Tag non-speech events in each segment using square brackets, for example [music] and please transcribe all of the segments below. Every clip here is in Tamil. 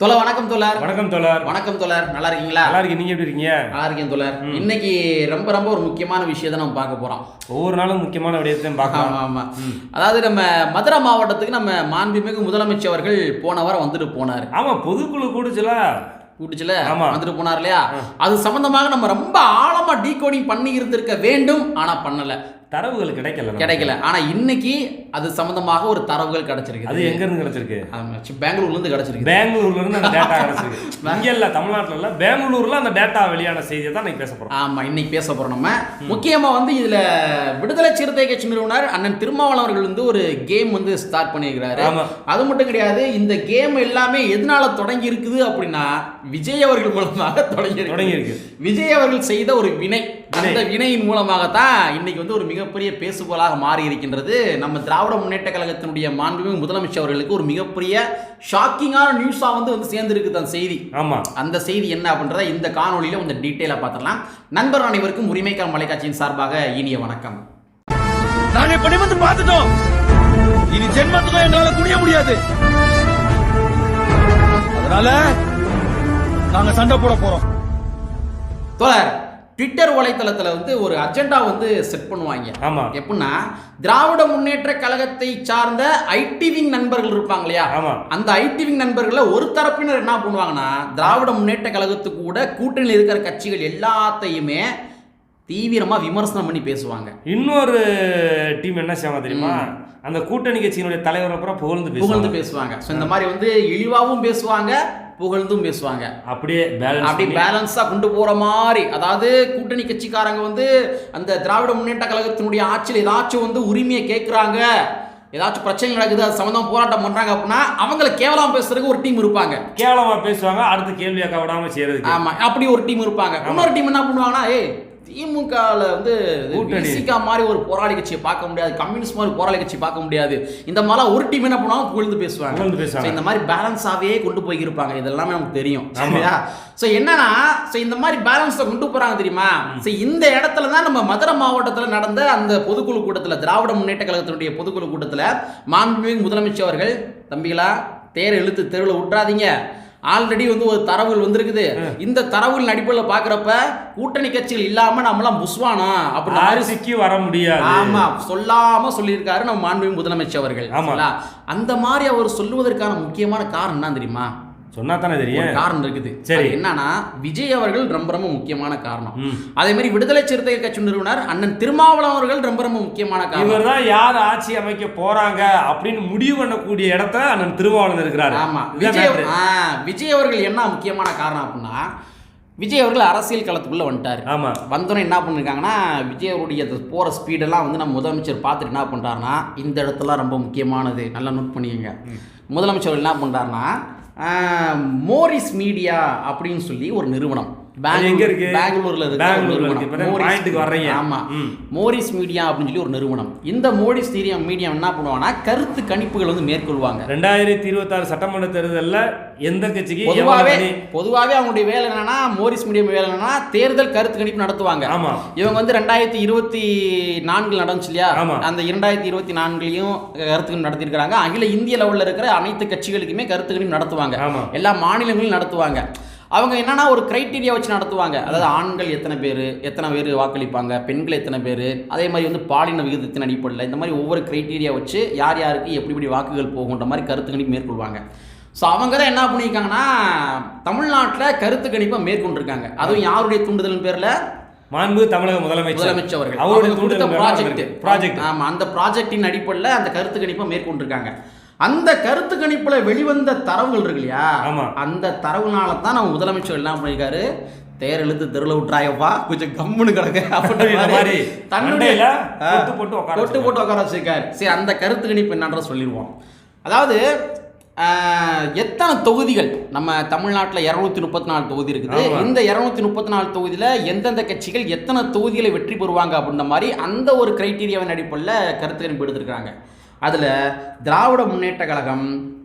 தோழர் வணக்கம் தோழர் வணக்கம் தோழர். வணக்கம் தோழர். நல்லா இருக்கீங்களா? நல்லா இருக்கு நீங்க எப்படி இருக்கீங்க? நல்லா இருக்கேன் தோழர். இன்னைக்கு ரொம்ப ரொம்ப ஒரு முக்கியமான விஷயத்தை நம்ம பார்க்க போறோம். ஒவ்வொரு நாளும் முக்கியமான விடயத்தையும் பார்க்கலாம். ஆமா அதாவது நம்ம மதுரை மாவட்டத்துக்கு நம்ம மாண்புமிகு முதலமைச்சர் அவர்கள் போன வாரம் வந்துட்டு போனாரு. ஆமா பொதுக்குழு கூடுச்சுல. கூட்டுச்சுல. வந்துட்டு போனார் இல்லையா? அது சம்பந்தமாக நம்ம ரொம்ப ஆழமா டீகோடிங் பண்ணி இருந்திருக்க வேண்டும் ஆனா பண்ணல. தரவுகள் கிடைக்கல. கிடைக்கல. ஆனா இன்னைக்கு அது சம்பந்தமாக ஒரு தரவுகள் கிடைச்சிருக்கு. அது எங்க இருந்து கிடைச்சிருக்கு பெங்களூர்ல இருந்து கிடைச்சிருக்கு. பெங்களூர்ல இருந்து அந்த [laughs] டேட்டா கிடைச்சிருக்கு. இங்க இல்ல தமிழ்நாட்டுல இல்ல பெங்களூர்ல அந்த டேட்டா வெளியான செய்தியை தான் இன்னைக்கு பேச போறோம். ஆமா இன்னைக்கு பேச போறோம் நம்ம. முக்கியமா வந்து இதுல விடுதலை சிறுத்தை கட்சி நிறுவனர் அண்ணன் திருமாவளவன் அவர்கள் வந்து ஒரு கேம் வந்து ஸ்டார்ட் பண்ணியிருக்கிறாரு. அது மட்டும் கிடையாது இந்த கேம் எல்லாமே எதனால தொடங்கி இருக்குது அப்படின்னா விஜய் அவர்கள் மூலமாக [laughs] தொடங்கி. தொடங்கி இருக்கு. விஜய் அவர்கள் செய்த ஒரு வினை. அந்த வினையின் மூலமாகத்தான் இன்னைக்கு வந்து ஒரு மிகப்பெரிய பேசுபொருளாக மாறி இருக்கின்றது நம்ம திராவிட முன்னேற்ற கழகத்தினுடைய மாண்புமிகு முதலமைச்சர் அவர்களுக்கு ஒரு மிகப்பெரிய ஷாக்கிங்கான நியூஸா வந்து வந்து சேர்ந்திருக்குது அந்த செய்தி. ஆமா. அந்த செய்தி என்ன அப்படின்றத இந்த காணொளியில கொஞ்சம் டீட்டெயிலாக பார்த்துடலாம். நண்பர் அனைவருக்கும் உரிமைக்கான மலைக்காட்சியின் சார்பாக இனிய வணக்கம். நாங்க இப்ப நிமிர்ந்து பார்த்துட்டோம். இனி ஜென்மத்துக்கும் எங்களால குனிய முடியாது. அதனால நாங்க சண்டை போட போறோம். தோழர் ட்விட்டர் வலைத்தளத்துல வந்து ஒரு அஜெண்டா வந்து செட் பண்ணுவாங்க. ஆமா. எப்படின்னா திராவிட முன்னேற்ற கழகத்தை சார்ந்த ஐடி விங் நண்பர்கள் இருப்பாங்க இல்லையா? ஆமா. அந்த ஐடி விங் நண்பர்கள ஒரு தரப்பினர் என்ன பண்ணுவாங்கன்னா திராவிட முன்னேற்ற கழகத்துக்கு கூட கூட்டணியில் இருக்கிற கட்சிகள் எல்லாத்தையுமே தீவிரமா விமர்சனம் பண்ணி பேசுவாங்க. இன்னொரு டீம் என்ன செய்வாங்க தெரியுமா? அந்த கூட்டணி கட்சியினுடைய தலைவர் அப்புறம் புகழ்ந்து புகழ்ந்து பேசுவாங்க. ஸோ இந்த மாதிரி வந்து இழிவாவும் பேசுவாங்க புகழ்ந்தும் பேசுவாங்க. அப்படியே பேலன்ஸ் அப்படி பேலன்ஸா கொண்டு போற மாதிரி அதாவது கூட்டணி கட்சிக்காரங்க வந்து அந்த திராவிட முன்னேற்ற கழகத்தினுடைய ஆட்சியில் ஏதாச்சும் வந்து உரிமையை கேட்குறாங்க ஏதாச்சும் பிரச்சனை நடக்குது அது சம்மந்தம் போராட்டம் பண்றாங்க அப்படின்னா அவங்கள கேவலம் பேசுறதுக்கு ஒரு டீம் இருப்பாங்க. கேவலமா பேசுவாங்க அடுத்து கேள்வி கேட்க விடாம செய்யறதுக்கு. ஆமா அப்படி ஒரு டீம் இருப்பாங்க. இன்னொரு டீம் என்ன பண்ணுவாங்கன்னா ஏய் திமுகவில் வந்து. விசிகா மாதிரி ஒரு போராளி கட்சியை பார்க்க முடியாது. கம்யூனிஸ்ட் மாதிரி போராளி கட்சி பார்க்க முடியாது. இந்த மாதிரிலாம் ஒரு டீம் என்ன பண்ணுவாங்க? புகழ்ந்து பேசுவாங்க. இந்த மாதிரி பேலன்ஸாவே கொண்டு போய் இருப்பாங்க இதெல்லாமே நமக்கு தெரியும். சரியா? ஸோ என்னன்னா ஸோ இந்த மாதிரி பேலன்ஸை கொண்டு போறாங்க தெரியுமா? ஸோ இந்த இடத்துல தான் நம்ம மதுரை மாவட்டத்தில் நடந்த அந்த பொதுக்குழு கூட்டத்தில் திராவிட முன்னேற்ற கழகத்தினுடைய பொதுக்குழு கூட்டத்தில் மாண்புமிகு முதலமைச்சர் அவர்கள் தம்பிகளா தேர் இழுத்து தெருவில் விட்டுறாதீங்க ஆல்ரெடி வந்து ஒரு தரவுகள் வந்திருக்குது. இந்த தரவுகள் அடிப்படையில் பார்க்குறப்ப கூட்டணி கட்சிகள் இல்லாம நம்மளாம் புஸ்வானா? அப்படின்னு ஆட்சிக்கு வர முடியாது. ஆமா சொல்லாம சொல்லியிருக்காரு நம்ம மாண்புமிகு முதலமைச்சர் அவர்கள். ஆமா. அந்த மாதிரி அவர் சொல்லுவதற்கான முக்கியமான காரணம் என்ன தெரியுமா? சொன்னா தானே தெரியும் காரணம் இருக்குது. சரி. என்னன்னா விஜய் அவர்கள் ரொம்ப ரொம்ப முக்கியமான காரணம். அதே மாதிரி விடுதலை சிறுத்தைகள் கட்சி நிறுவனர் அண்ணன் திருமாவளவன் அவர்கள் ரொம்ப ரொம்ப முக்கியமான காரணம். இவர் தான் யார் ஆட்சி அமைக்க போறாங்க அப்படின்னு முடிவு பண்ணக்கூடிய இடத்த அண்ணன் திருமாவளவன் இருக்கிறாரு. ஆமா. விஜய் விஜய் அவர்கள் என்ன முக்கியமான காரணம் அப்படின்னா விஜய் அவர்கள் அரசியல் களத்துக்குள்ள வந்துட்டாரு. ஆமா. வந்தோன்னே என்ன பண்ணிருக்காங்கன்னா விஜய் அவருடைய போகிற ஸ்பீடெல்லாம் வந்து நம்ம முதலமைச்சர் பார்த்துட்டு என்ன பண்ணுறாருன்னா இந்த இடத்துலாம் ரொம்ப முக்கியமானது. நல்லா நோட் பண்ணிக்கோங்க. முதலமைச்சர் என்ன பண்ணுறாருன்னா மோரிஸ் மீடியா அப்படின்னு சொல்லி ஒரு நிறுவனம். எங்க இருக்கு? பெங்களூர்ல இருக்கு பெங்களூர்ல. இருக்கு. இப்பதான் மோரிஸ் point க்கு வர்றீங்க. ஆமா. மோரிஸ் மீடியா அப்படின்னு சொல்லி ஒரு நிறுவனம் இந்த மோரிஸ் மீடியா என்ன பண்ணுவாங்கன்னா கருத்து கணிப்புகள் வந்து மேற்கொள்வாங்க ரெண்டாயிரத்தி இருபத்தாறு சட்டமன்ற தேர்தல்ல எந்த கட்சிக்கு பொதுவாகவே? பொதுவாகவே அவங்களுடைய வேலை என்னன்னா மோரிஸ் மீடியம் வேலை என்னன்னா தேர்தல் கருத்து கணிப்பு நடத்துவாங்க ஆமா இவங்க வந்து ரெண்டாயிரத்தி இருபத்தி நான்கில் நடந்துச்சு இல்லையா. அந்த இரண்டாயிரத்தி இருபத்தி நான்குலையும் கருத்து கணிப்பு நடத்தியிருக்கிறாங்க அகில இந்திய லெவலில் இருக்கிற அனைத்து கட்சிகளுக்குமே கருத்து கணிப்பு நடத்துவாங்க எல்லா மாநிலங்களிலும் நடத்துவாங்க அவங்க என்னன்னா ஒரு கிரைட்டீரியா வச்சு நடத்துவாங்க. அதாவது ஆண்கள் எத்தனை பேர் எத்தனை பேர் வாக்களிப்பாங்க பெண்கள் எத்தனை பேர் அதே மாதிரி வந்து பாலின விகிதத்தின் அடிப்படையில் இந்த மாதிரி ஒவ்வொரு கிரைட்டீரியா வச்சு யார் யாருக்கு எப்படி எப்படி வாக்குகள் போகுன்ற மாதிரி கருத்து கணிப்பு மேற்கொள்வாங்க. ஸோ அவங்க தான் என்ன பண்ணியிருக்காங்கன்னா தமிழ்நாட்டில் கருத்து கணிப்பை மேற்கொண்டிருக்காங்க. அதுவும் யாருடைய தூண்டுதலின் பேரில்? மாண்பு தமிழக முதலமைச்சர். முதலமைச்சர் அவர்கள். அவருடைய கொடுத்த ப்ராஜெக்ட் ப்ராஜெக்ட் ஆமா அந்த ப்ராஜெக்டின் அடிப்படையில் அந்த கருத்து கணிப்பை மேற்கொண்டிருக்காங்க. அந்த கருத்து கணிப்புல வெளிவந்த தரவுகள் இருக்கு இல்லையா. அந்த தரவுனால தான் நம்ம முதலமைச்சர் என்ன பண்ணிருக்காரு? தேர் இழுத்து தெருல விட்டுறாயப்பா. கொஞ்சம் கம்முன்னு கிடக்கு. மாதிரி தன்னுடைய கொட்டு போட்டு உட்கார கொட்டு போட்டு உட்கார வச்சிருக்காரு. சரி அந்த கருத்து கணிப்பு என்னன்ற சொல்லிடுவோம். அதாவது எத்தனை தொகுதிகள் நம்ம தமிழ்நாட்டில் இரநூத்தி முப்பத்தி நாலு தொகுதி இருக்குது. இந்த இரநூத்தி முப்பத்தி நாலு தொகுதியில் எந்தெந்த கட்சிகள் எத்தனை தொகுதிகளை வெற்றி பெறுவாங்க அப்படின்ற மாதிரி அந்த ஒரு கிரைட்டீரியாவின் அடிப்படையில் கருத்து கணிப்பு எடுத்திருக்காங்க அதில் திராவிட முன்னேற்ற கழகம்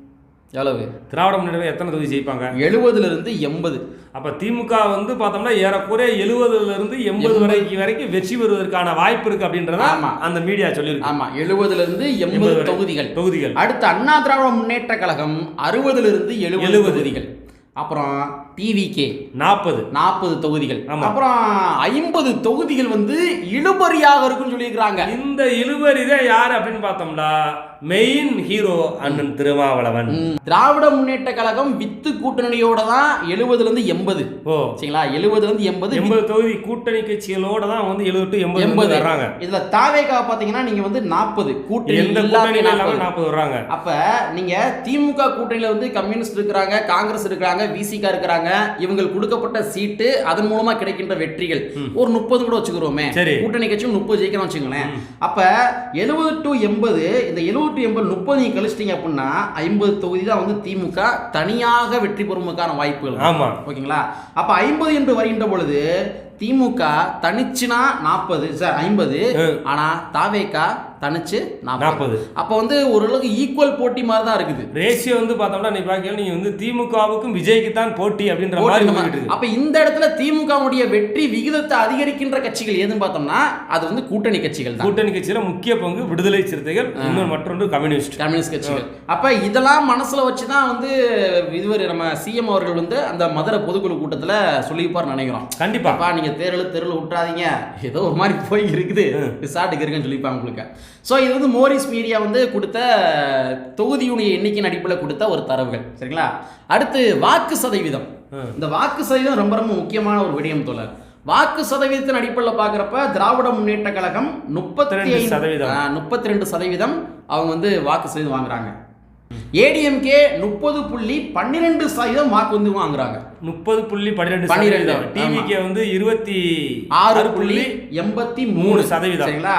எவ்வளவு? திராவிட முன்னேற்ற எத்தனை தொகுதி ஜெயிப்பாங்க? எழுபதுல இருந்து எண்பது. அப்ப திமுக வந்து பார்த்தோம்னா ஏறக்குறைய எழுபதுல இருந்து எண்பது. வரைக்கும் வரைக்கும் வெற்றி பெறுவதற்கான வாய்ப்பு இருக்கு அப்படின்றத ஆமா. அந்த மீடியா சொல்லியிருக்கு. ஆமா. எழுபதுல இருந்து எண்பது. தொகுதிகள். தொகுதிகள். அடுத்து அண்ணா திராவிட முன்னேற்ற கழகம் அறுபதுல இருந்து எழுபது எழுபது. தொகுதிகள். அப்புறம் டிவிகே நாற்பது. நாற்பது தொகுதிகள். அப்புறம் ஐம்பது தொகுதிகள் வந்து இழுபறியாக இருக்குன்னு சொல்லியிருக்கிறாங்க. இந்த இழுவரி தான் யார் அப்படின்னு பார்த்தோம்னா மெயின் ஹீரோ அண்ணன் திருமாவளவன். திராவிட முன்னேற்ற கழகம் வித்து கூட்டணியோட தான் எழுபதுல இருந்து எண்பது. ஓ. சரிங்களா? எழுபதுல இருந்து எண்பது. எண்பது தொகுதி கூட்டணி கட்சிகளோட தான் வந்து எழுபது டு எண்பது எண்பது. வர்றாங்க. இதுல தாவேகா பாத்தீங்கன்னா நீங்க வந்து நாற்பது கூட்டணி எந்த இல்லாம கூட்டணியில இல்லாம 40. நாற்பது வர்றாங்க. அப்ப நீங்க திமுக கூட்டணியில வந்து கம்யூனிஸ்ட் இருக்கிறாங்க காங்கிரஸ் இருக்கிறாங்க விசிகா இருக்கிறாங்க இவங்க கொடுக்கப்பட்ட சீட்டு அதன் மூலமா கிடைக்கின்ற வெற்றிகள். ஒரு முப்பது கூட வச்சுக்கிறோமே. கூட்டணி கட்சியும் முப்பது ஜெயிக்கணும் வச்சுங்களேன் அப்ப எழுபது டு எண்பது இந்த எழுபது டு எண்பது முப்பது நீங்க கழிச்சிட்டீங்க அப்படின்னா ஐம்பது தொகுதி தான் வந்து திமுக தனியாக வெற்றி பெறுவதற்கான வாய்ப்புகள். ஆமா. ஓகேங்களா? அப்ப ஐம்பது என்று வருகின்ற பொழுது திமுக தனிச்சுனா நாற்பது சார் ஐம்பது ஆனா தாவேகா தனிச்சு நாற்பது அப்ப வந்து ஓரளவுக்கு ஈக்குவல் போட்டி மாதிரி தான் இருக்குது. ரேஷியோ வந்து பார்த்தோம்னா நீ பார்க்கல நீங்க வந்து திமுகவுக்கும் விஜய்க்கு தான் போட்டி அப்படின்ற மாதிரி அப்ப இந்த இடத்துல திமுகவுடைய வெற்றி விகிதத்தை அதிகரிக்கின்ற கட்சிகள் எதுன்னு பார்த்தோம்னா அது வந்து கூட்டணி கட்சிகள் தான். கூட்டணி கட்சியில முக்கிய பங்கு விடுதலை சிறுத்தைகள் இன்னொரு மற்றொன்று கம்யூனிஸ்ட். கம்யூனிஸ்ட் கட்சிகள். அப்ப இதெல்லாம் மனசுல வச்சு தான் வந்து இதுவரை நம்ம சிஎம் அவர்கள் வந்து அந்த மதுரை பொதுக்குழு கூட்டத்துல சொல்லியிருப்பார் நினைக்கிறோம். கண்டிப்பா. அப்பா நீங்க தேர்தல் தெருவில் விட்டுறாதீங்க. ஏதோ ஒரு மாதிரி போய் இருக்குது. விசாட்டுக்கு இருக்குன்னு சொல்லிப்பாங்க உங்களுக்கு. ஸோ இது வந்து மோரிஸ் மீடியா வந்து கொடுத்த தொகுதியுடைய எண்ணிக்கையின் அடிப்படையில் கொடுத்த ஒரு தரவுகள். சரிங்களா? அடுத்து வாக்கு சதவீதம். இந்த வாக்கு சதவீதம் ரொம்ப ரொம்ப முக்கியமான ஒரு விடயம் தோழர். வாக்கு சதவீதத்தின் அடிப்படையில் பார்க்குறப்ப திராவிட முன்னேற்ற கழகம் முப்பத்தி 32 சதவீதம். முப்பத்தி ரெண்டு சதவீதம் அவங்க வந்து வாக்கு சதவீதம் வாங்குறாங்க. ஏடிஎம்கே முப்பது புள்ளி பன்னிரெண்டு சதவீதம் வாக்கு வந்து வாங்குறாங்க. முப்பது புள்ளி பன்னிரெண்டு 12, சதவீதம். டிவிக்கு வந்து இருபத்தி ஆறு புள்ளி எண்பத்தி மூணு சதவீதம். சரிங்களா?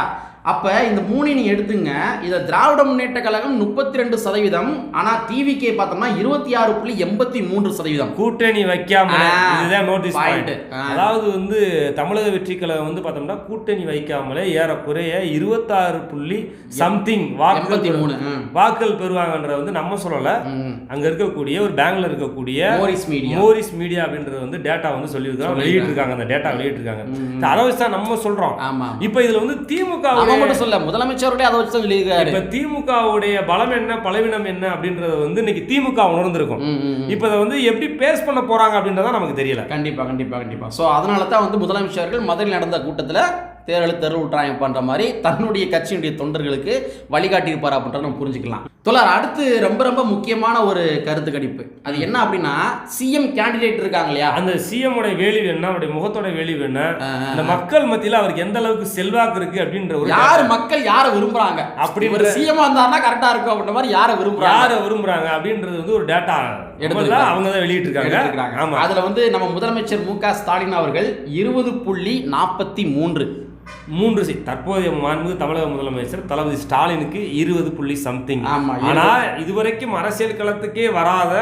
அப்ப இந்த மூணு நீங்க எடுத்துங்க. இத திராவிட முன்னேற்ற கழகம் முப்பத்தி ரெண்டு சதவீதம் ஆனா டிவிகே பார்த்தோம்னா இருபத்தி ஆறு புள்ளி எண்பத்தி மூன்று சதவீதம். கூட்டணி வைக்காம இதுதான் நோட்டீஸ். பாயிண்ட். அதாவது வந்து தமிழக வெற்றி கழகம் வந்து பார்த்தோம்னா கூட்டணி வைக்காமலே ஏறக்குறைய இருபத்தாறு புள்ளி சம்திங் எண்பத்தி மூணு. வாக்குகள் பெறுவாங்கன்றத வந்து நம்ம சொல்லல. அங்க இருக்கக்கூடிய ஒரு பேங்க்ல இருக்கக்கூடிய மோரிஸ் மீடியா மோரிஸ் மீடியா அப்படின்றது வந்து டேட்டா வந்து சொல்லியிருக்காங்க வெளியிட்டிருக்காங்க அந்த டேட்டா வெளியிட்டிருக்காங்க. அதை வச்சு தான் நம்ம சொல்றோம். இப்போ இதுல வந்து திமுக மட்டும் சொல்ல முதலமைச்சருடைய அதை வச்சு தான் சொல்லியிருக்காரு. இப்ப திமுகவுடைய பலம் என்ன பலவீனம் என்ன அப்படின்றத வந்து இன்னைக்கு திமுக உணர்ந்திருக்கும். இப்ப இதை வந்து எப்படி பேஸ் பண்ண போறாங்க அப்படின்றத நமக்கு தெரியல. கண்டிப்பா கண்டிப்பா கண்டிப்பா. ஸோ அதனால தான் வந்து முதலமைச்சர்கள் மதுரையில் நடந்த கூட்டத்துல தேர்தல் தெரு பண்ற மாதிரி தன்னுடைய கட்சியினுடைய தொண்டர்களுக்கு வழிகாட்டி இருப்பார் அப்படின்றத நம்ம புரிஞ்சுக்கலாம். தொழர் அடுத்து ரொம்ப ரொம்ப முக்கியமான ஒரு கருத்து கணிப்பு. அது என்ன அப்படின்னா சிஎம் கேண்டிடேட் இருக்காங்க இல்லையா? அந்த சிஎம் உடைய வேல்யூ என்ன? அவருடைய முகத்தோட வேல்யூ என்ன? இந்த மக்கள் மத்தியில அவருக்கு எந்த அளவுக்கு செல்வாக்கு இருக்கு அப்படின்ற ஒரு யார் மக்கள் யாரை விரும்புறாங்க? அப்படி ஒரு சிஎம் வந்தாருன்னா கரெக்டா இருக்கும் அப்படின்ற மாதிரி யாரை விரும்புறாங்க? யாரை விரும்புறாங்க அப்படின்றது வந்து ஒரு டேட்டா எடுத்திருக்காங்க. அவங்க தான் வெளியிட்டு எடுத்திருக்காங்க. இருக்காங்க ஆமா. அதுல வந்து நம்ம முதலமைச்சர் மு க ஸ்டாலின் அவர்கள் இருபது புள்ளி நாற்பத்தி மூன்று மூன்று சி தற்போதைய மாண்பு தமிழக முதலமைச்சர் தளபதி ஸ்டாலினுக்கு இருபது புள்ளி சம்திங் ஆமா, ஆனா இதுவரைக்கும் அரசியல் களத்துக்கே வராத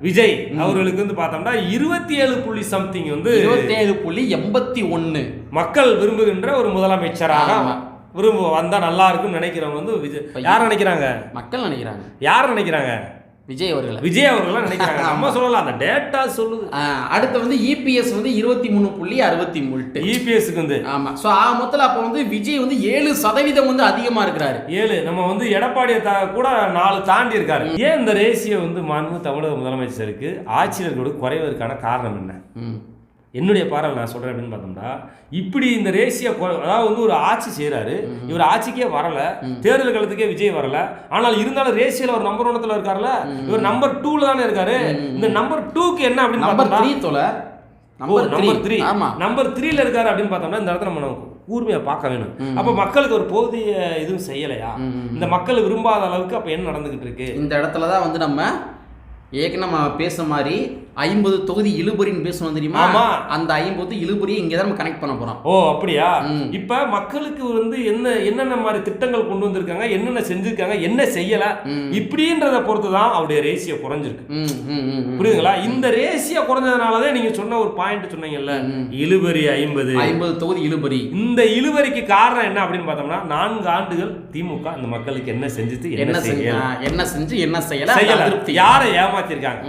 விஜய் அவர்களுக்கு வந்து பார்த்தோம்னா இருபத்தி ஏழு புள்ளி சம்திங் வந்து இருபத்தேழு புள்ளி எண்பத்தி ஒன்னு. மக்கள் விரும்புகின்ற ஒரு முதலமைச்சராக. விரும்ப வந்தா நல்லா இருக்கும்னு நினைக்கிறவங்க வந்து விஜய் யார் நினைக்கிறாங்க? மக்கள் நினைக்கிறாங்க. யார் நினைக்கிறாங்க? விஜய் அவர்களை விஜய் அவர்கள் நினைக்கிறாங்க. நம்ம சொல்லலாம் அந்த டேட்டா சொல்லுது. அடுத்து வந்து இபிஎஸ் வந்து இருபத்தி மூணு புள்ளி அறுபத்தி மூட்டு. இபிஎஸ்க்கு வந்து. ஆமா. ஸோ ஆக மொத்தத்தில் அப்போ வந்து விஜய் வந்து ஏழு சதவீதம் வந்து அதிகமா இருக்கிறாரு. ஏழு. நம்ம வந்து எடப்பாடியை தா கூட நாலு தாண்டி இருக்காரு. ஏன் இந்த ரேசியோ வந்து மாண்பு தமிழக முதலமைச்சருக்கு ஆட்சியர்களோடு குறைவதற்கான காரணம் என்ன? ம். என்னுடைய பார்வை நான் சொல்றேன் அப்படின்னு பார்த்தோம்னா இப்படி இந்த ரேசியோ அதாவது வந்து ஒரு ஆட்சி செய்றாரு. இவர் ஆட்சிக்கே வரல. தேர்தல் காலத்துக்கே விஜய் வரல. ஆனால் இருந்தாலும் ரேசியோல ஒரு நம்பர் ஒன்னத்துல இருக்காருல்ல இவர் நம்பர் டூல தானே இருக்காரு. இந்த நம்பர் டூக்கு என்ன அப்படின்னு நம்பர் பார்த்தோம்னா நம்பர் த்ரீ நம்பர் த்ரீல இருக்காரு அப்படின்னு பார்த்தோம்னா இந்த இடத்துல நம்ம கூர்மையா பார்க்க வேணும். அப்ப மக்களுக்கு ஒரு போதிய இதுவும் செய்யலையா? இந்த மக்கள் விரும்பாத அளவுக்கு அப்ப என்ன நடந்துகிட்டு இருக்கு? இந்த இடத்துல தான் வந்து நம்ம ஏற்கனவே நம்ம பேசுன மாதிரி ஐம்பது தொகுதி இழுபறின்னு பேசணும் தெரியுமா. அந்த ஐம்பது இழுபறியை இங்கே தான் நம்ம கனெக்ட் பண்ண போறோம். ஓ அப்படியா. இப்ப மக்களுக்கு வந்து என்ன என்னென்ன மாதிரி திட்டங்கள் கொண்டு வந்திருக்காங்க என்னென்ன செஞ்சிருக்காங்க என்ன செய்யல இப்படின்றத பொறுத்து தான் அவருடைய ரேசியோ குறைஞ்சிருக்கு. புரியுதுங்களா? இந்த ரேசியோ குறைஞ்சதுனாலதான் நீங்க சொன்ன ஒரு பாயிண்ட் சொன்னீங்கல்ல இழுபறி ஐம்பது. ஐம்பது தொகுதி இழுபறி. இந்த இழுவரிக்கு காரணம் என்ன அப்படின்னு பார்த்தோம்னா நான்கு ஆண்டுகள் திமுக இந்த மக்களுக்கு என்ன செஞ்சுது என்ன என்ன செஞ்சு செய்யல. என்ன செஞ்சு என்ன செய்யல அந்த செய்யல. அதிருப்தி. யாரை ஏமாத்தி ஏமாத்திருக்காங்க.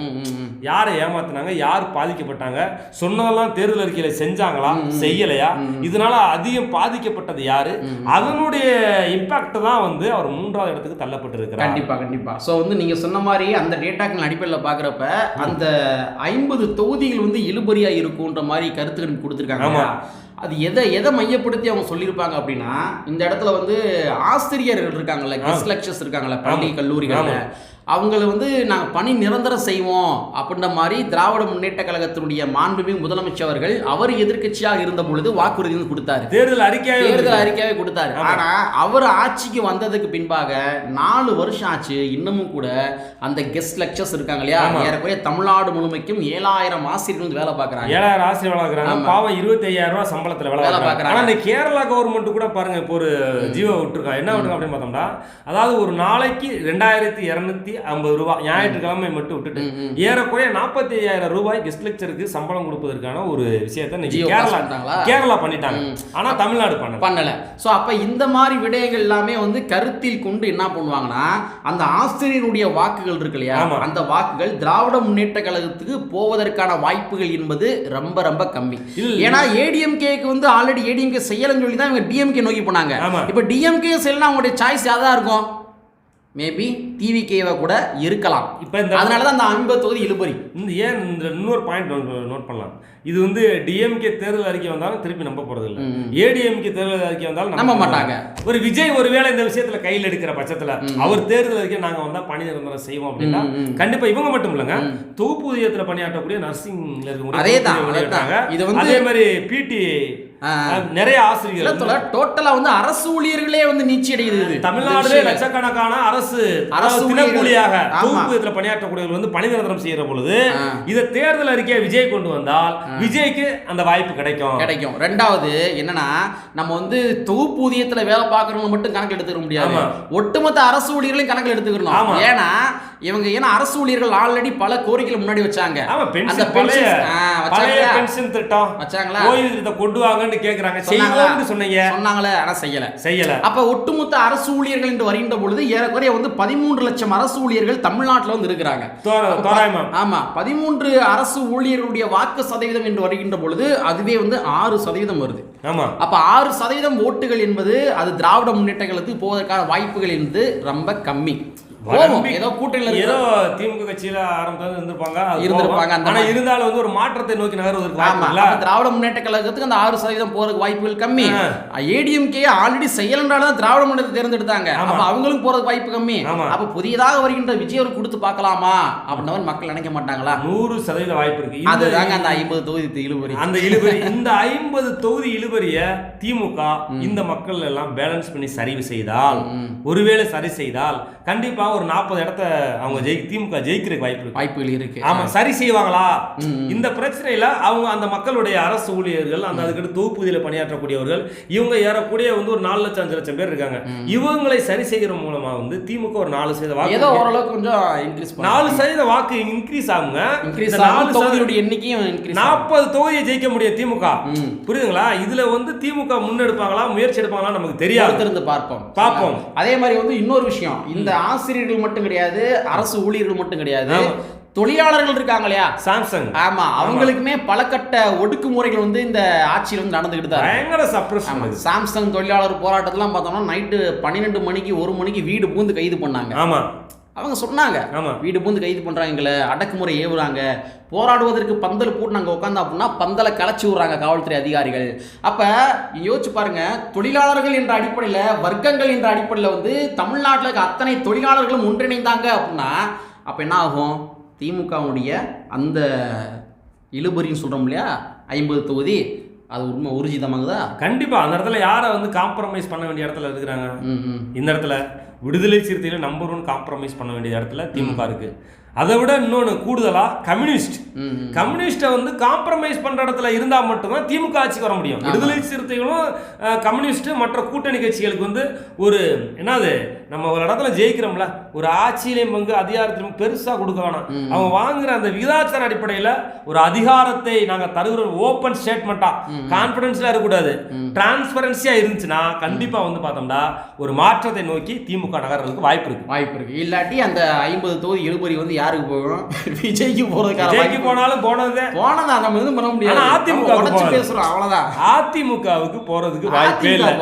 யாரை ஏமாத்துனாங்க? யார் பாதிக்கப்பட்டாங்க? சொன்னதெல்லாம் தேர்தல் அறிக்கையில செஞ்சாங்களா? செய்யலையா? இதனால அதிகம் பாதிக்கப்பட்டது யாரு? அதனுடைய இம்பாக்ட் தான் வந்து அவர் மூன்றாவது இடத்துக்கு தள்ளப்பட்டிருக்கிறார். கண்டிப்பா கண்டிப்பா. சோ வந்து நீங்க சொன்ன மாதிரி அந்த டேட்டாக்கள் அடிப்படையில் பாக்குறப்ப அந்த ஐம்பது தொகுதிகள் வந்து இழுபறியா இருக்குன்ற மாதிரி கருத்துக்கள் கொடுத்துருக்காங்க ஆமா. அது எதை எதை மையப்படுத்தி அவங்க சொல்லியிருப்பாங்க அப்படின்னா இந்த இடத்துல வந்து ஆசிரியர்கள் இருக்காங்கல்ல கெஸ்ட் லெக்சர்ஸ் இருக்காங்கல்ல பள்ளி ஆமா. அவங்கள வந்து நாங்கள் பணி நிரந்தரம் செய்வோம் அப்படின்ற மாதிரி திராவிட முன்னேற்ற கழகத்தினுடைய மாண்புமிகு முதலமைச்சர் அவர்கள் அவர் எதிர்க்கட்சியாக இருந்த பொழுது வாக்குறுதி வந்து கொடுத்தாரு தேர்தல் அறிக்கையாவே தேர்தல் இருக்கு. அறிக்கையாவே கொடுத்தாரு ஆமா. ஆனா அவர் ஆட்சிக்கு வந்ததுக்கு பின்பாக நாலு வருஷம் ஆச்சு இன்னமும் கூட அந்த கெஸ்ட் லெக்சர்ஸ் இருக்காங்க இல்லையா. ஏறக்குறைய தமிழ்நாடு முழுமைக்கும் ஏழாயிரம் ஆசிரியர்கள் வந்து வேலை பார்க்கறாங்க ஏழாயிரம் ஆசிரியர் வேலை பார்க்கறாங்க. பாவம் இருபத்தி ஐயாயிரம் ரூபாய் சம்பளத்துல வேலை பார்க்கறாங்க பார்க்கறாங்க. ஆனா இந்த கேரளா கவர்மெண்ட் கூட பாருங்க இப்போ ஒரு ஜீவோ விட்டுருக்காங்க என்ன விட்டுருக்காங்க அப்படின்னு பார்த்தோம்னா அதாவது ஒரு நாளைக்கு ரெண்டாயிரத்தி இருநூத்தி ஐம்பது ரூபாய் ஞாயிற்றுக்கிழமை மட்டும் விட்டுட்டு. ஏறக்குறைய நாற்பத்தி ஐயாயிரம் ரூபாய் கெஸ்ட் லெக்சருக்கு சம்பளம் கொடுப்பதற்கான ஒரு விஷயத்தை கேரளா? கேரளா பண்ணிட்டாங்க ஆனா தமிழ்நாடு பண்ணல பண்ணல சோ அப்ப இந்த மாதிரி விடயங்கள் எல்லாமே வந்து கருத்தில் கொண்டு என்ன பண்ணுவாங்கன்னா அந்த ஆசிரியருடைய வாக்குகள் இருக்கு இல்லையா. அந்த வாக்குகள் திராவிட முன்னேற்ற கழகத்துக்கு போவதற்கான வாய்ப்புகள் என்பது ரொம்ப ரொம்ப கம்மி. ஏன்னா ஏடிஎம்கேக்கு வந்து ஆல்ரெடி ஏடிஎம்கே செய்யலன்னு சொல்லி தான் இவங்க டிஎம்கே நோக்கி போனாங்க. இப்போ டிஎம்கே செய்யலாம் அவங்களுடைய சாய்ஸ் யாதா இருக்கும் மேபி டிவிகேவை கூட இருக்கலாம் இப்ப இந்த அதனால தான் அந்த ஐம்பது தொகுதி இழுபறி இந்த ஏன் இந்த இன்னொரு பாயிண்ட் நோட் பண்ணலாம் இது வந்து டிஎம்கே தேர்தல் அறிக்கை வந்தாலும் திருப்பி நம்ப போறது இல்ல. ஏடிஎம்கே தேர்தல் அறிக்கை வந்தாலும் நம்ப மாட்டாங்க. ஒரு விஜய் ஒருவேளை இந்த விஷயத்துல கையில் எடுக்கிற பட்சத்துல அவர் தேர்தல் அறிக்கை நாங்க வந்தா பணி நிரந்தரம் செய்வோம் அப்படின்னா ம், ம். கண்டிப்பா இவங்க மட்டும் இல்லைங்க தொகுப்பூதியத்துல பணியாற்றக்கூடிய நர்சிங்ல இருக்கக்கூடிய அதேதான். வெளியிட்டாங்க. இது வந்து- அதே மாதிரி பிடி. நிறைய ஆசிரியர்கள் டோட்டலா வந்து அரசு ஊழியர்களே வந்து நீச்சி அடையுது இது. தமிழ்நாடுல. லட்சக்கணக்கான அரசு அரசு. தினக்கூலியாக. தொகுப்பூதியத்துல பணியாற்றக்கூடியவர்கள் வந்து பணி நிரந்தரம் செய்யற பொழுது. இத தேர்தல் அறிக்கையை விஜய் கொண்டு வந்தால் விஜய்க்கு அந்த வாய்ப்பு கிடைக்கும் கிடைக்கும் ரெண்டாவது என்னன்னா நம்ம வந்து தொகுப்பூதியத்துல வேலை பார்க்கறவங்க மட்டும் கணக்கு எடுத்துக்க முடியாது. ஒட்டுமொத்த அரசு ஊழியர்களையும் கணக்கில். எடுத்துக்கணும் ஏன்னா இவங்க ஏன்னா அரசு ஊழியர்கள் ஆல்ரெடி பல கோரிக்கைகள் முன்னாடி வச்சாங்க அந்த பென்ஷன் திட்டம் வச்சாங்களா ஓய்வு திட்டத்தை கொண்டு வாங்கன்னு கேக்குறாங்க. சொன்னாங்களா? செய்வோம்னு சொன்னீங்க. சொன்னாங்களே ஆனா செய்யல. செய்யல. அப்ப ஒட்டுமொத்த அரசு ஊழியர்கள் என்று வருகின்ற பொழுது ஏறக்குறைய வந்து பதிமூன்று லட்சம் அரசு ஊழியர்கள் தமிழ்நாட்டுல வந்து இருக்கிறாங்க. தோர- தோராயமா? ஆமா. பதிமூன்று அரசு ஊழியர்களுடைய வாக்கு சதவீதம் என்று வருகின்ற பொழுது அதுவே வந்து ஆறு சதவீதம் வருது. ஆமா. அப்ப ஆறு சதவீதம் ஓட்டுகள் என்பது அது திராவிட முன்னேற்ற கழகத்துக்கு போவதற்கான வாய்ப்புகள் என்பது ரொம்ப கம்மி. ஏதோ கூட்டணியில் ஏதோ திமுக கட்சியில ஆரம்பத்துல இருந்திருப்பாங்க இருந்திருப்பாங்க, போகும். அந்த ஆனா மாதிரி. இருந்தாலும் வந்து ஒரு மாற்றத்தை நோக்கி நகர்வதற்கு திராவிட முன்னேற்ற கழகத்துக்கு அந்த ஆறு சதவீதம் போறதுக்கு வாய்ப்புகள் கம்மி. ஏடிஎம்கே ஆல்ரெடி செய்யலன்றால தான் திராவிட முன்னேற்ற தேர்ந்தெடுத்தாங்க. அப்ப அவங்களுக்கும் போறதுக்கு வாய்ப்பு கம்மி. அப்ப புதியதாக வருகின்ற விஜய் அவர் கொடுத்து பார்க்கலாமா அப்படின்ற மாதிரி மக்கள் நினைக்க மாட்டாங்களா? நூறு சதவீத வாய்ப்பு இருக்கு. அதுதாங்க அந்த ஐம்பது தொகுதி இழுபறி. அந்த இழுபறி இந்த ஐம்பது தொகுதி இழுபறிய திமுக இந்த மக்கள் எல்லாம் பேலன்ஸ் பண்ணி சரிவு செய்தால் ஒருவேளை சரி செய்தால் கண்டிப்பா ஒரு நாற்பது இடத்த அவங்க ஜெயி திமுக ஜெயிக்கிறதுக்கு வாய்ப்பு வாய்ப்புகள் இருக்கு. ஆமா சரி செய்வாங்களா? இந்த பிரச்சனையில அவங்க அந்த மக்களுடைய அரசு ஊழியர்கள் அந்த அதுக்கடுத்து தொகுப்பூதியில பணியாற்றக்கூடியவர்கள் இவங்க ஏறக்கூடிய வந்து ஒரு நாலு லட்சம் அஞ்சு லட்சம் பேர் இருக்காங்க. இவங்களை சரி செய்கிற மூலமா வந்து திமுக ஒரு நாலு சதவீத ஏதோ வாக்கு ஓரளவுக்கு கொஞ்சம் இன்க்ரீஸ் நாலு சதவீத வாக்கு இன்க்ரீஸ் ஆகுங்க. நாலு தொகுதியுடைய எண்ணிக்கையும் நாற்பது தொகுதியை ஜெயிக்க முடியும் திமுக. புரியுதுங்களா? இதுல வந்து திமுக முன்னெடுப்பாங்களா முயற்சி எடுப்பாங்களா நமக்கு தெரியாது. பார்ப்போம். பார்ப்போம். அதே மாதிரி வந்து இன்னொரு விஷயம். இந்த ஆசிரியர்கள் மட்டும் கிடையாது அரசு ஊழியர்கள் மட்டும் கிடையாது. தொழிலாளர்கள் இருக்காங்க இல்லையா? சாம்சங். ஆமா அவங்களுக்குமே பலகட்ட ஒடுக்குமுறைகள் வந்து இந்த ஆட்சியில் வந்து நடந்துகிட்டு தான். பயங்கர சப்ரஸ் சாம்சங் தொழிலாளர் போராட்டத்தெல்லாம் பார்த்தோம்னா நைட்டு பன்னிரெண்டு மணிக்கு ஒரு மணிக்கு வீடு பூந்து கைது பண்ணாங்க. ஆமா. அவங்க சொன்னாங்க ஆமா. வீடு பூந்து கைது பண்றாங்க எங்களை அடக்குமுறை ஏவுறாங்க போராடுவதற்கு பந்தல் போட்டு நாங்க உட்காந்தோம் அப்படின்னா பந்தலை கலைச்சி விடுறாங்க காவல்துறை அதிகாரிகள். அப்ப யோசிச்சு பாருங்க தொழிலாளர்கள் என்ற அடிப்படையில வர்க்கங்கள் என்ற அடிப்படையில வந்து தமிழ்நாட்டில் இருக்க அத்தனை தொழிலாளர்களும் ஒன்றிணைந்தாங்க அப்படின்னா அப்ப என்ன ஆகும்? திமுகவுடைய அந்த இழுபறின்னு சொல்றோம் இல்லையா ஐம்பது தொகுதி அது உண்மை ஊர்ஜிதமாகுதா கண்டிப்பா அந்த இடத்துல யாரை வந்து காம்ப்ரமைஸ் பண்ண வேண்டிய இடத்துல இருக்கிறாங்க? இந்த இடத்துல விடுதலை சிறுத்தையில நம்பர் ஒன் காம்ப்ரமைஸ் பண்ண வேண்டிய இடத்துல திமுக இருக்கு. அதை விட இன்னொன்று கூடுதலா கம்யூனிஸ்ட். கம்யூனிஸ்ட்டை வந்து காம்ப்ரமைஸ் பண்ற இடத்துல இருந்தா மட்டும்தான் திமுக ஆட்சிக்கு வர முடியும். விடுதலை சிறுத்தைகளும் அஹ், கம்யூனிஸ்ட் மற்ற கூட்டணி கட்சிகளுக்கு வந்து ஒரு என்னது நம்ம ஒரு இடத்துல ஜெயிக்கிறோம்ல ஒரு ஆட்சியிலையும் பங்கு அதிகாரத்திலும் பெருசா கொடுக்க வேணாம். அவங்க வாங்குற அந்த விகிதாச்சார அடிப்படையில ஒரு அதிகாரத்தை நாங்க தருகிறோம் ஓப்பன் ஸ்டேட்மெண்ட்டா கான்பிடன்ஸ்ல இருக்கக்கூடாது. டிரான்ஸ்பரன்சியா இருந்துச்சுன்னா கண்டிப்பா வந்து பார்த்தோம்னா ஒரு மாற்றத்தை நோக்கி திமுக நகர்றதுக்கு வாய்ப்பு இருக்கு. வாய்ப்பு இருக்கு. இல்லாட்டி அந்த ஐம்பது தொகுதி இழுபறி வந்து யாருக்கு போகும் விஜய்க்கு போறதுக்கான விஜய்க்கு போனாலும் போனதே போனதா? நம்ம எதுவும் பண்ண முடியாது. அதிமுக. பேசுறோம் அவ்வளவுதான். அதிமுகவுக்கு போறதுக்கு வாய்ப்பே இல்லை.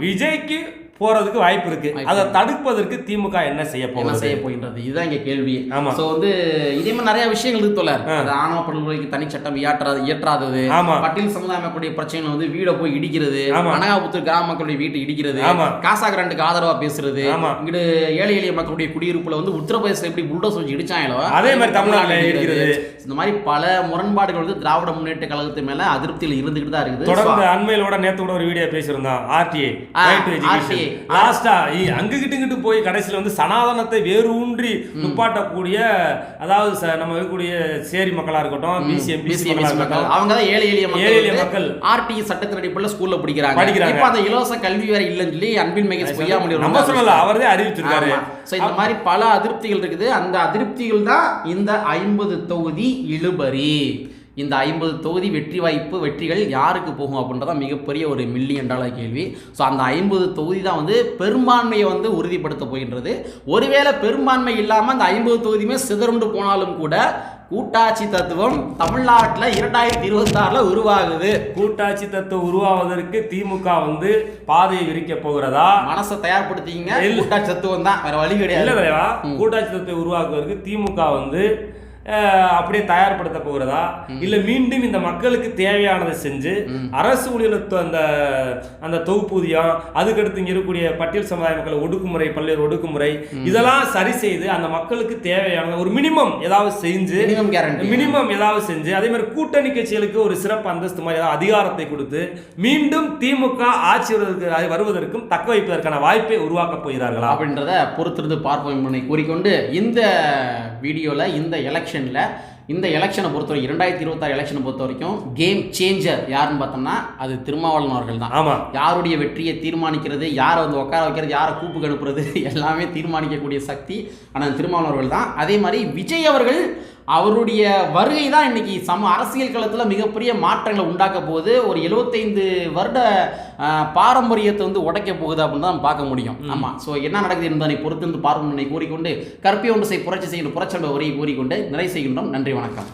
விஜய்க்கு போறதுக்கு வாய்ப்பு இருக்கு அதை. தடுப்பதற்கு திமுக என்ன செய்ய போகுது செய்ய போகின்றது இதுதான் இங்க கேள்வி ஆமா. சோ வந்து இதே மாதிரி நிறைய விஷயங்கள் இருக்கு தோழர். அது ஆணவ படுகொலைக்கு தனி சட்டம் இயற்றாது இயற்றாதது ஆமா. பட்டியல் சமுதாய மக்களுடைய பிரச்சனை வந்து வீட போய் இடிக்கிறது. அனகாபுத்தூர் கிராம மக்களுடைய வீட்டை இடிக்கிறது ஆமா. காசா கிராண்டுக்கு ஆதரவா பேசுறது ஆமா. இங்கிட்டு ஏழை எளிய மக்களுடைய குடியிருப்புல வந்து உத்தரப்பிரதேசம் எப்படி புல்டோஸ் வச்சு இடிச்சாங்களோ அதே மாதிரி தமிழ்நாட்டுல தமிழ்நாட்டுல இருக்கிறது. இந்த மாதிரி பல முரண்பாடுகள் வந்து திராவிட முன்னேற்ற கழகத்து மேல அதிருப்தியில் இருந்துகிட்டு தான் இருக்குது தொடர்ந்து அண்மையிலோட நேத்து கூட ஒரு வீடியோ பேசியிருந்தோம் ஆர்டிஏ ஆ, லாஸ்டா அங்குகிட்டு இங்கிட்டு போய் கடைசியில வந்து சனாதனத்தை வேறு ஊன்றி நுப்பாட்டக்கூடிய அதாவது நம்ம இருக்கக்கூடிய சேரி மக்களா இருக்கட்டும் பிசி எம்பிசி BCMS மக்களா மக்கள். இருக்கட்டும். அவங்க தான் ஏழை எளிய ஏழை எளிய மக்கள். ஆர்டி சட்டத்தின் அடிப்படையில் ஸ்கூல்ல படிக்கிறாங்க. படிக்கிறாங்க. இப்போ அந்த இலவச கல்வி வேற இல்லைன்னு சொல்லி அன்பின் மகேஷ் பொய்யா முடியும் நம்ம சொல்லல அவர்தான் அறிவிச்சிருக்காரு. ஸோ இந்த மாதிரி பல அதிருப்திகள் இருக்குது. அந்த அதிருப்திகள் தான் இந்த ஐம்பது தொகுதி இழுபறி. இந்த ஐம்பது தொகுதி வெற்றி வாய்ப்பு வெற்றிகள் யாருக்கு போகும் அப்படின்றதான் மிகப்பெரிய ஒரு மில்லியன் டாலர் கேள்வி. ஸோ அந்த ஐம்பது தொகுதி தான் வந்து பெரும்பான்மையை வந்து உறுதிப்படுத்த போகின்றது. ஒருவேளை பெரும்பான்மை இல்லாமல் அந்த ஐம்பது தொகுதியுமே சிதறுண்டு போனாலும் கூட கூட்டாட்சி தத்துவம் தமிழ்நாட்டில் இரண்டாயிரத்தி இருபத்தாறில் உருவாகுது. கூட்டாட்சி தத்துவம் உருவாவதற்கு திமுக வந்து பாதையை விரிக்க போகிறதா? மனசை தயார்படுத்திங்க இல்ல. கூட்டாட்சி தத்துவம் தான் வேற வழி இல்ல கிடையாது தலைவா கூட்டாட்சி தத்துவத்தை உருவாக்குவதற்கு திமுக வந்து அப்படியே தயார்படுத்த போகிறதா? இல்ல மீண்டும் இந்த மக்களுக்கு தேவையானதை செஞ்சு அரசு ஊழியர் அந்த அந்த தொகுப்பூதியம் அதுக்கடுத்து இங்க இருக்கக்கூடிய பட்டியல் சமுதாய மக்கள் ஒடுக்குமுறை பல்வேறு ஒடுக்குமுறை இதெல்லாம் சரி செய்து அந்த மக்களுக்கு தேவையான ஒரு மினிமம் ஏதாவது செஞ்சு மினிமம் ஏதாவது செஞ்சு அதே மாதிரி கூட்டணி கட்சிகளுக்கு ஒரு சிறப்பு அந்தஸ்து மாதிரி ஏதாவது அதிகாரத்தை கொடுத்து மீண்டும் திமுக ஆட்சி வருவதற்கு வருவதற்கும் தக்க வைப்பதற்கான வாய்ப்பை உருவாக்க போகிறார்களா? அப்படின்றத பொறுத்திருந்து பார்ப்போம் கூறிக்கொண்டு இந்த வீடியோவில் இந்த எலெக்ஷனில் இந்த எலெக்ஷனை பொறுத்தவரை இரண்டாயிரத்தி இருபத்தாறு எலெக்ஷனை பொறுத்த வரைக்கும் கேம் சேஞ்சர் யாருன்னு பார்த்தோம்னா அது திருமாவளவன் அவர்கள் தான். ஆமா. யாருடைய வெற்றியை தீர்மானிக்கிறது யாரை வந்து உட்கார வைக்கிறது யாரை கூப்புக்கு அனுப்புறது எல்லாமே தீர்மானிக்கக்கூடிய சக்தி ஆனால் திருமாவளவன் அவர்கள் தான். அதே மாதிரி விஜய் அவர்கள் அவருடைய வருகை தான் இன்னைக்கு சம அரசியல் களத்தில் மிகப்பெரிய மாற்றங்களை உண்டாக்க போகுது. ஒரு 75 வருட பாரம்பரியத்தை வந்து உடைக்க போகுது அப்படின்னு தான் பார்க்க முடியும். ஆமாம் ஸோ என்ன நடக்குது என்பதை பொறுத்திருந்து பார்க்கணும் கூறிக்கொண்டு கற்பிய ஒன்று செய் புரட்சி செய்யணும் புரட்சி உரையை கூறிக்கொண்டு நிறைவு செய்கின்றோம். நன்றி வணக்கம்.